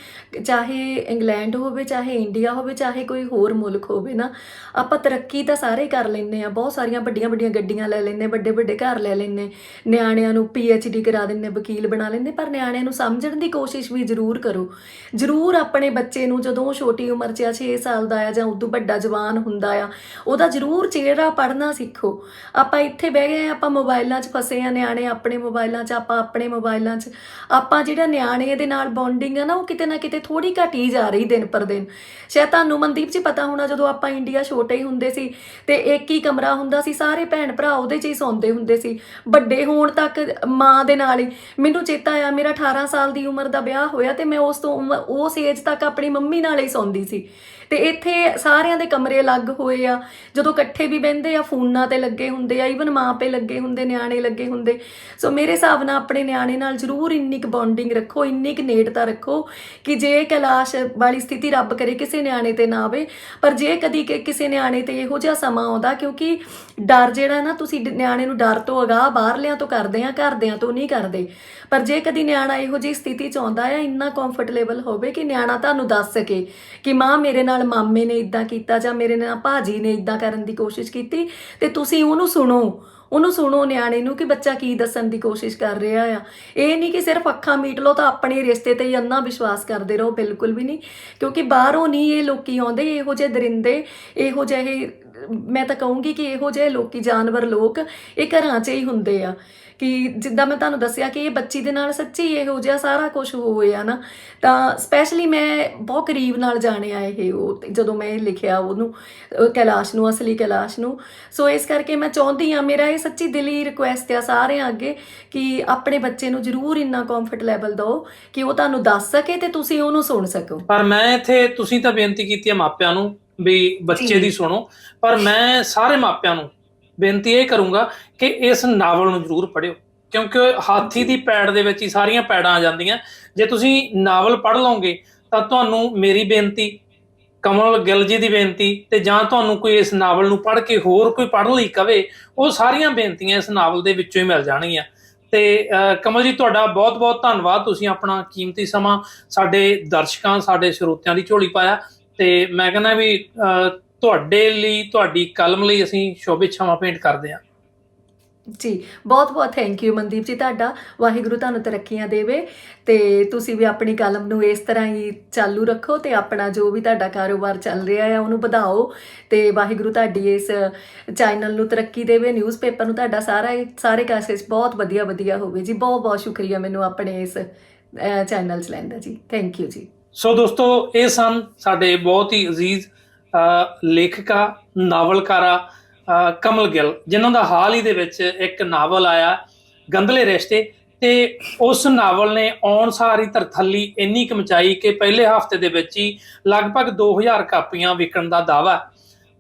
[SPEAKER 2] ਚਾਹੇ ਇੰਗਲੈਂਡ ਹੋਵੇ, ਚਾਹੇ ਇੰਡੀਆ ਹੋਵੇ, ਚਾਹੇ ਕੋਈ ਹੋਰ ਮੁਲਕ ਹੋਵੇ ਨਾ, ਆਪਾਂ ਤਰੱਕੀ ਤਾਂ ਸਾਰੇ ਕਰ ਲੈਂਦੇ ਆ ਬਹੁਤ ਸਾਰੀਆਂ ਵੱਡੀਆਂ ਵੱਡੀਆਂ ਗੱਡੀਆਂ ਲੈ ਲੈਂਦੇ, ਵੱਡੇ ਵੱਡੇ ਘਰ ਲੈ ਲੈਂਦੇ, ਨਿਆਣਿਆਂ ਨੂੰ ਡੀ ਕਰਾ ਦਿੰਦੇ, ਵਕੀਲ ਬਣਾ ਲੈਂਦੇ, ਪਰ ਨਿਆਣਿਆਂ ਨੂੰ ਸਮਝਣ ਦੀ ਕੋਸ਼ਿਸ਼ ਵੀ ਜ਼ਰੂਰ ਕਰੋ। ਜ਼ਰੂਰ ਆਪਣੇ ਬੱਚੇ ਨੂੰ ਜਦੋਂ ਛੋਟੀ ਉਮਰ 'ਚ ਆ 6 ਸਾਲ ਦਾ ਆ ਜਾਂ ਉਦੋਂ ਵੱਡਾ ਜਵਾਨ ਹੁੰਦਾ ਆ, ਉਹਦਾ ਜ਼ਰੂਰ ਚਿਹਰਾ ਪੜ੍ਹਨਾ ਸਿੱਖੋ। ਆਪਾਂ ਇੱਥੇ ਬਹਿ ਗਏ, ਆਪਾਂ ਮੋਬਾਈਲਾਂ 'ਚ ਫਸੇ ਆ ਨਿਆਣੇ ਆਪਣੇ ਮੋਬਾਈਲਾਂ 'ਚ, ਆਪਾਂ ਆਪਣੇ ਮੋਬਾਈਲਾਂ 'ਚ। ਆਪਾਂ ਜਿਹੜਾ ਨਿਆਣੇ ਦੇ ਨਾਲ ਬੌਂਡਿੰਗ ਆ ਨਾ, ਉਹ ਕਿਤੇ ਨਾ ਕਿਤੇ ਥੋੜੀ ਘਟੀ ਜਾ ਰਹੀ ਦਿਨ ਪਰ ਦਿਨ। ਸ਼ਾਇਦ ਤੁਹਾਨੂੰ ਮਨਦੀਪ ਜੀ ਪਤਾ ਹੋਣਾ, ਜਦੋਂ ਆਪਾਂ ਇੰਡੀਆ ਛੋਟੇ ਹੀ ਹੁੰਦੇ ਸੀ ਤੇ ਇੱਕ ਹੀ ਕਮਰਾ ਹੁੰਦਾ ਸੀ, ਸਾਰੇ ਭੈਣ ਭਰਾ ਉਹਦੇ 'ਚ ਹੀ ਸੌਂਦੇ ਹੁੰਦੇ ਸੀ। ਵੱਡੇ ਹੋਣ ਤੱਕ ਮਾਂ ਦੇ ਨਾਲ ਹੀ। ਮੈਨੂੰ ਚੇਤਾ ਆ ਮੇਰਾ 18 ਸਾਲ ਦੀ ਉਮਰ ਦਾ ਵਿਆਹ ਹੋਇਆ ਤੇ ਮੈਂ ਉਸ ਤੋਂ ਉਮ- ਉਸ ਏਜ ਤੱਕ ਆਪਣੀ ਮੰਮੀ ਨਾਲ ਹੀ ਸੌਂਦੀ ਸੀ। ਤੇ ਇੱਥੇ ਸਾਰਿਆਂ ਦੇ ਕਮਰੇ ਅਲੱਗ ਹੋਏ ਆ। ਜਦੋਂ ਇਕੱਠੇ ਵੀ ਬਹਿੰਦੇ ਆ, ਫੋਨਾਂ ਤੇ ਲੱਗੇ ਹੁੰਦੇ ਆ ਈਵਨ ਮਾਂ ਪੇ ਲੱਗੇ ਹੁੰਦੇ, ਨਿਆਣੇ ਲੱਗੇ ਹੁੰਦੇ। ਸੋ ਮੇਰੇ ਹਿਸਾਬ ਨਾਲ ਆਪਣੇ ਨਿਆਣੇ ਨਾਲ ਜ਼ਰੂਰ ਇੰਨੀ ਕੁ ਬੌਂਡਿੰਗ ਰੱਖੋ, ਇੰਨੀ ਕੁ ਨੇੜਤਾ ਰੱਖੋ ਕਿ ਜੇ ਕੈਲਾਸ਼ ਵਾਲੀ ਸਥਿਤੀ ਰੱਬ ਕਰੇ ਕਿਸੇ ਨਿਆਣੇ ਤੇ ਨਾ ਆਵੇ। ਪਰ ਜੇ ਕਦੀ ਕਿ- ਕਿਸੇ ਨਿਆਣੇ ਤੇ ਇਹੋ ਜਿਹਾ ਸਮਾਂ ਆਉਂਦਾ, ਕਿਉਂਕਿ ਡਰ ਜਿਹੜਾ ਨਾ, ਤੁਸੀਂ ਡ- ਨਿਆਣੇ ਨੂੰ ਡਰ ਤੋਂ ਅਗਾਹ ਬਾਹਰਲਿਆਂ ਤੋਂ ਕਰਦੇ ਆ, ਘਰਦਿਆਂ ਤੋਂ ਨਹੀਂ ਕਰਦੇ। ਪਰ ਜੇ ਕਦੀ ਨਿਆਣਾ ਇਹੋ ਜਿਹੀ ਸਥਿਤੀ ਚ ਆਉਂਦਾ ਆ, ਇੰਨਾ ਕੰਫਰਟੇਬਲ ਹੋਵੇ ਕਿ ਨਿਆਣਾ ਤੁਹਾਨੂੰ ਦੱਸ ਸਕੇ ਕਿ ਮਾਂ ਮੇਰੇ ਨਾਲ ਮਾਮੇ ਨੇ ਇਦਾਂ ਕੀਤਾ ਜਾਂ ਮੇਰੇ ਨਾਲ ਭਾਜੀ ਨੇ ਇਦਾਂ ਕਰਨ ਦੀ ਕੋਸ਼ਿਸ਼ ਕੀਤੀ, ਤੇ ਤੁਸੀਂ ਉਹਨੂੰ ਸੁਣੋ। ਉਹਨੂੰ ਸੁਣੋ ਨਿਆਣੇ ਨੂੰ ਕਿ ਬੱਚਾ ਕੀ ਦੱਸਣ ਦੀ ਕੋਸ਼ਿਸ਼ ਕਰ ਰਿਹਾ ਆ। ਇਹ ਨਹੀਂ ਕਿ ਸਿਰਫ ਅੱਖਾਂ ਮੀਟ ਲਓ ਤਾਂ ਆਪਣੇ ਰਿਸ਼ਤੇ ਤੇ ਹੀ ਅੰਨਾ ਵਿਸ਼ਵਾਸ ਕਰਦੇ ਰਹੋ, ਬਿਲਕੁਲ ਵੀ ਨਹੀਂ। ਕਿਉਂਕਿ ਬਾਹਰੋਂ ਨਹੀਂ ਇਹ ਲੋਕੀ ਆਉਂਦੇ, ਇਹੋ ਜਿਹੇ ਦਰਿੰਦੇ, ਇਹੋ ਜਿਹੇ, ਮੈਂ ਤਾਂ ਕਹੂੰਗੀ ਕਿ ਇਹੋ ਜਿਹੇ ਲੋਕੀ ਜਾਨਵਰ ਲੋਕ ਇਹ ਘਰਾਂ 'ਚ ਹੀ ਹੁੰਦੇ ਆ। ਕਿ ਜਿੱਦਾਂ ਮੈਂ ਤੁਹਾਨੂੰ ਦੱਸਿਆ ਕਿ ਇਹ ਬੱਚੀ ਦੇ ਨਾਲ ਸੱਚੀ ਇਹੋ ਜਿਹਾ ਸਾਰਾ ਕੁਝ ਹੋਇਆ ਨਾ ਤਾਂ ਸਪੈਸ਼ਲੀ ਮੈਂ ਬਹੁਤ ਕਰੀਬ ਨਾਲ ਜਾਣਿਆ ਇਹ ਉਹ ਜਦੋਂ ਮੈਂ ਲਿਖਿਆ ਉਹਨੂੰ ਕੈਲਾਸ਼ ਨੂੰ ਅਸਲੀ ਕੈਲਾਸ਼ ਨੂੰ ਸੋ ਇਸ ਕਰਕੇ ਮੈਂ ਚਾਹੁੰਦੀ ਆ ਮੇਰਾ ਇਹ ਸੱਚੀ ਦਿਲੀ ਰਿਕੁਐਸਟ ਆ ਸਾਰਿਆਂ ਅੱਗੇ ਕਿ ਆਪਣੇ ਬੱਚੇ ਨੂੰ ਜ਼ਰੂਰ ਇੰਨਾ ਕੰਫਰਟ ਲੈਵਲ ਦਿਓ ਕਿ ਉਹ ਤੁਹਾਨੂੰ ਦੱਸ ਸਕੇ ਤੇ ਤੁਸੀਂ ਉਹਨੂੰ ਸੁਣ ਸਕੋ
[SPEAKER 1] ਪਰ ਮੈਂ ਇੱਥੇ ਤੁਸੀਂ ਤਾਂ ਬੇਨਤੀ ਕੀਤੀ ਹੈ ਮਾਪਿਆਂ ਨੂੰ ਵੀ ਬੱਚੇ। ਦੀ ਸੁਣੋ ਪਰ ਮੈਂ ਸਾਰੇ ਮਾਪਿਆਂ ਨੂੰ ਬੇਨਤੀ ਇਹ ਕਰੂੰਗਾ ਕਿ ਇਸ ਨਾਵਲ ਨੂੰ ਜ਼ਰੂਰ ਪੜ੍ਹਿਓ ਕਿਉਂਕਿ ਹਾਥੀ ਦੀ ਪੈੜ ਦੇ ਵਿੱਚ ਹੀ ਸਾਰੀਆਂ ਪੈੜਾਂ ਆ ਜਾਂਦੀਆਂ। ਜੇ ਤੁਸੀਂ ਨਾਵਲ ਪੜ੍ਹ ਲਓਗੇ ਤਾਂ ਤੁਹਾਨੂੰ ਮੇਰੀ ਬੇਨਤੀ ਕਮਲ ਗਿੱਲ ਜੀ ਦੀ ਬੇਨਤੀ ਤੇ ਜਾਂ ਤੁਹਾਨੂੰ ਕੋਈ ਇਸ ਨਾਵਲ ਨੂੰ ਪੜ੍ਹ ਕੇ ਹੋਰ ਕੋਈ ਪੜ੍ਹਨ ਲਈ ਕਵੇ ਉਹ ਸਾਰੀਆਂ ਬੇਨਤੀਆਂ ਇਸ ਨਾਵਲ ਦੇ ਵਿੱਚੋਂ ਹੀ ਮਿਲ ਜਾਣਗੀਆਂ। ਤੇ ਕਮਲ ਜੀ ਤੁਹਾਡਾ ਬਹੁਤ-ਬਹੁਤ ਧੰਨਵਾਦ। ਤੁਸੀਂ ਆਪਣਾ ਕੀਮਤੀ ਸਮਾਂ ਸਾਡੇ ਦਰਸ਼ਕਾਂ ਸਾਡੇ ਸਰੋਤਿਆਂ ਦੀ ਝੋਲੀ ਪਾਇਆ। ਤੇ ਮੈਂ ਕਹਿੰਦਾ ਵੀ ਅਹ, ਤੁਹਾਡੇ ਲਈ ਤੁਹਾਡੀ ਕਲਮ ਲਈ ਅਸੀਂ ਸ਼ੋਭੇ ਛਾਵਾਂ ਪੇਂਟ ਕਰਦੇ ਹਾਂ।
[SPEAKER 2] ਜੀ ਬਹੁਤ ਬਹੁਤ ਥੈਂਕ ਯੂ ਮਨਦੀਪ ਜੀ ਤੁਹਾਡਾ। ਵਾਹਿਗੁਰੂ ਤੁਹਾਨੂੰ ਤਰੱਕੀਆਂ ਦੇਵੇ ਤੇ ਤੁਸੀਂ ਵੀ ਆਪਣੀ ਕਲਮ ਨੂੰ ਇਸ ਤਰ੍ਹਾਂ ਹੀ ਚਾਲੂ ਰੱਖੋ ਤੇ ਆਪਣਾ ਜੋ ਵੀ ਤੁਹਾਡਾ ਕਾਰੋਬਾਰ ਚੱਲ ਰਿਹਾ ਹੈ ਉਹਨੂੰ ਵਧਾਓ ਤੇ ਵਾਹਿਗੁਰੂ ਤੁਹਾਡੀ ਇਸ ਚੈਨਲ ਨੂੰ ਤਰੱਕੀ ਦੇਵੇ ਨਿਊਜ਼ਪੇਪਰ ਨੂੰ ਤੁਹਾਡਾ ਸਾਰਾ ਸਾਰੇ ਕਾਸੇ 'ਚ ਬਹੁਤ ਵਧੀਆ ਵਧੀਆ ਹੋਵੇ। ਜੀ ਬਹੁਤ ਬਹੁਤ ਸ਼ੁਕਰੀਆ ਮੈਨੂੰ ਆਪਣੇ ਇਸ ਚੈਨਲ 'ਚ ਲੈਣ ਦਾ ਜੀ। ਥੈਂਕ ਯੂ ਜੀ।
[SPEAKER 1] ਸੋ ਦੋਸਤੋ ਇਹ ਸਨ ਸਾਡੇ ਬਹੁਤ ਹੀ ਅਜ਼ੀਜ਼ ਲੇਖਕਾ, ਨਾਵਲਕਾਰਾ ਕਮਲ ਗਿੱਲ, ਜਿਨ੍ਹਾਂ ਦਾ ਹਾਲ ਹੀ ਦੇ ਵਿੱਚ ਇੱਕ ਨਾਵਲ ਆਇਆ, ਗੰਧਲੇ ਰਿਸ਼ਤੇ, ਤੇ ਉਸ ਨਾਵਲ ਨੇ ਆਉਣ ਸਾਰੀ ਤਰਥੱਲੀ ਇੰਨੀ ਕਮਚਾਈ ਕਿ ਪਹਿਲੇ ਹਫ਼ਤੇ ਦੇ ਵਿੱਚ ਹੀ ਲਗਭਗ 2000 ਕਾਪੀਆਂ ਵਿਕਣ ਦਾ ਦਾਵਾ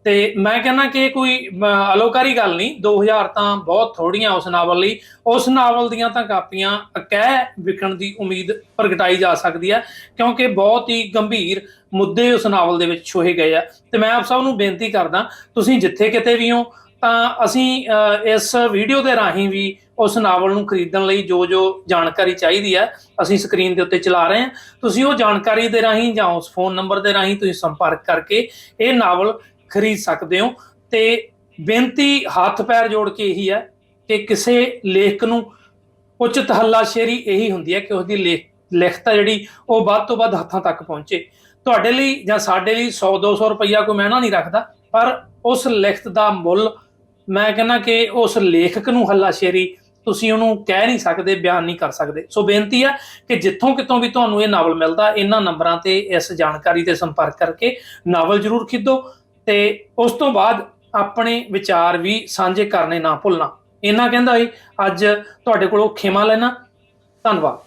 [SPEAKER 1] ਤੇ ਮੈਂ ਕਹਿੰਦਾ ਕਿ ਇਹ ਕੋਈ ਅਲੋਕਾਰੀ ਗੱਲ ਨਹੀਂ 2000 ਤਾਂ ਬਹੁਤ ਥੋੜੀਆਂ ਉਸ ਨਾਵਲ ਲਈ। ਉਸ ਨਾਵਲ ਦੀਆਂ ਤਾਂ ਕਾਪੀਆਂ ਅਕਹਿ ਵਿਕਣ ਦੀ ਉਮੀਦ ਪ੍ਰਗਟਾਈ ਜਾ ਸਕਦੀ ਹੈ, ਕਿਉਂਕਿ ਬਹੁਤ ਹੀ ਗੰਭੀਰ ਮੁੱਦੇ ਉਸ ਨਾਵਲ ਦੇ ਵਿੱਚ ਛੋਹੇ ਗਏ ਆ। ਤੇ ਮੈਂ ਆਪ ਸਭ ਨੂੰ ਬੇਨਤੀ ਕਰਦਾ, ਤੁਸੀਂ ਜਿੱਥੇ ਕਿਤੇ ਵੀ ਹੋ, ਤਾਂ ਅਸੀਂ ਇਸ ਵੀਡੀਓ ਦੇ ਰਾਹੀਂ ਵੀ ਉਸ ਨਾਵਲ ਨੂੰ ਖਰੀਦਣ ਲਈ ਜੋ ਜੋ ਜਾਣਕਾਰੀ ਚਾਹੀਦੀ ਹੈ, ਅਸੀਂ ਸਕਰੀਨ ਦੇ ਉੱਤੇ ਚਲਾ ਰਹੇ ਹਾਂ। ਤੁਸੀਂ ਉਹ ਜਾਣਕਾਰੀ ਦੇ ਰਾਹੀਂ ਜਾਂ ਉਸ ਫੋਨ ਨੰਬਰ ਦੇ ਰਾਹੀਂ ਤੁਸੀਂ ਸੰਪਰਕ ਕਰਕੇ ਇਹ ਨਾਵਲ ਖਰੀਦ ਸਕਦੇ ਹੋ। ਤੇ ਬੇਨਤੀ ਹੱਥ ਪੈਰ ਜੋੜ ਕੇ ਇਹੀ ਹੈ ਕਿ ਕਿਸੇ ਲੇਖਕ ਨੂੰ ਉਚਿਤ ਹੱਲਾਸ਼ੇਰੀ ਇਹੀ ਹੁੰਦੀ ਹੈ ਕਿ ਉਸ ਦੀ ਲੇਖ, ਲਿਖਤ ਆ ਜਿਹੜੀ, ਉਹ ਵੱਧ ਤੋਂ ਵੱਧ ਹੱਥਾਂ ਤੱਕ ਪਹੁੰਚੇ। ਤੁਹਾਡੇ ਲਈ ਜਾਂ ਸਾਡੇ ਲਈ 100 200 ਰੁਪਈਆ ਕੋਈ ਮਹਿਣਾ ਨਹੀਂ ਰੱਖਦਾ, ਪਰ ਉਸ ਲਿਖਤ ਦਾ ਮੁੱਲ ਮੈਂ ਕਹਿੰਦਾ ਕਿ ਉਸ ਲੇਖਕ ਨੂੰ ਹੱਲਾਸ਼ੇਰੀ ਤੁਸੀਂ ਉਹਨੂੰ ਕਹਿ ਨਹੀਂ ਸਕਦੇ, ਬਿਆਨ ਨਹੀਂ ਕਰ ਸਕਦੇ। ਸੋ ਬੇਨਤੀ ਹੈ ਕਿ ਜਿੱਥੋਂ ਕਿਤੋਂ ਵੀ ਤੁਹਾਨੂੰ ਇਹ ਨਾਵਲ ਮਿਲਦਾ, ਇਹਨਾਂ ਨੰਬਰਾਂ ਤੇ ਇਸ ਜਾਣਕਾਰੀ ਤੇ ਸੰਪਰਕ ਕਰਕੇ ਨਾਵਲ ਜ਼ਰੂਰ ਖਰੀਦੋ। ਤੇ ਉਸ ਤੋਂ ਬਾਅਦ ਆਪਣੇ ਵਿਚਾਰ ਵੀ ਸਾਂਝੇ ਕਰਨੇ ਨਾ ਭੁੱਲਣਾ। ਇਹਨਾਂ ਕਹਿੰਦਾ ਏ ਅੱਜ ਤੁਹਾਡੇ ਕੋਲੋਂ ਖਿਮਾ ਲੈਣਾ ਧੰਨਵਾਦ।